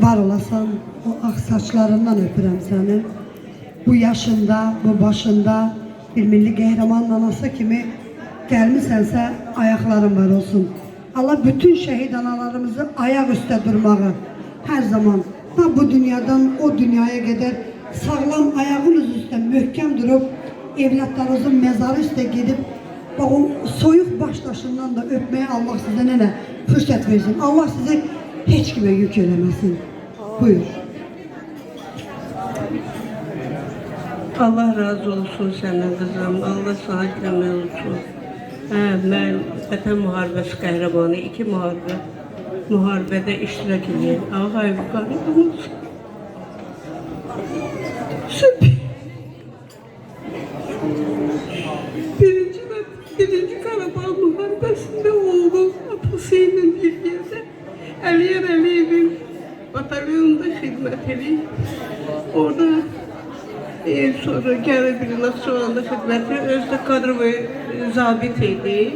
Var olasan o ak saçlarından öpürəm səni. Bu yaşında, bu başında bir milli qəhrəman anası kimi gəlmisənsə ayaqların var olsun. Allah bütün şəhid analarımızı ayaq üstə durmağı hər zaman ha bu dünyadan o dünyaya qədər sağlam ayağınız üstə möhkəm durub evlatlarınızın mezarı üstə gedib bax o soyuq baş daşından da öpməyə almaq sizə nənə fürsət versin. Allah sizi heç kimə yük eləməsin. Buyur. Allah razı olsun səndən qızım. Allah sana olsun. Hə, mən Vətən müharibəsi qəhrəmanı, iki müharibə müharibədə iştirak edirəm. Allah hayvqarı olsun. Süper. Birinci, birinci atasıyla bir yerde Aliyer Aliyev'in batalyonunda hizmet edeyim. Orada e, sonra geldi bir Naksuvan'da hizmeti, özde kadro ve zabit idi.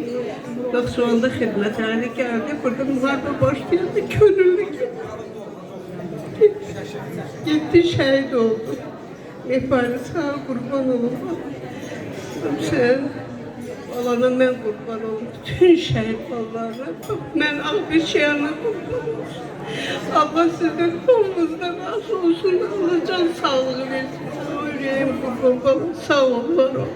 Naksuvan'da hizmetlerine geldi. Burada muharebe başladı, gönüllü gitti. Gitti şehit oldu. Efendim sağ kurban olun. Sen Allah'ına ben kurban olun. Bütün şehit Allah'ına. Ben al bir şey anladım. Allah sizden sonumuzdan razı olsun. Allah can sağlığı versin. Yüreğim kurban olun. Sağ ol, var ol.